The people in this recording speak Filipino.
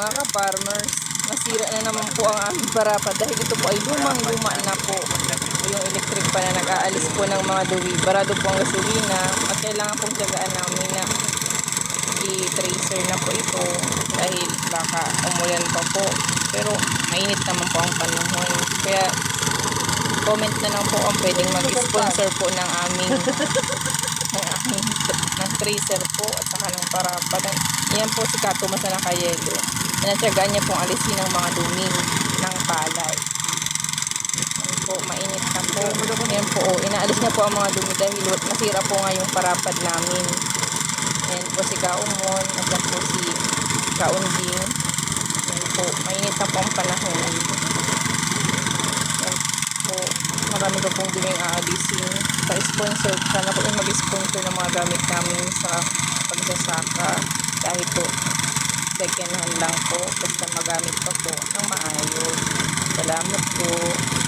Mga ka-farmers, nasira na naman po ang aming barapa dahil ito po ay lumang-luma na po. Yung electric pa na nag-aalis po ng mga duwi. Barado po ang gasolina at kailangan pong tiyagaan namin na i-tracer na po ito dahil baka umulan pa po. Pero mainit naman po ang panahon. Kaya comment na lang po ang pwedeng mag-sponsor po ng aming ng tracer po at saka ng parapat. Yan po si Kato Masana Kayelo. Natyagaan niya pong alisin ng mga dumi ng palay. Yan po, mainit na po. Yan po, oh, inaalis niya po ang mga dumi dahil nasira po nga yung parapad namin. Yan po si Kaumon at po si Kaunding. Yan po, mainit na po ang panahon. Yan po, marami ko pong duming aalisin. Pa-sponsor, sana po yung mag-sponsor ng mga gamit namin sa pagsasaka. Dahil po, second hand lang po, basta magamit pa po ng maayos. Salamat po.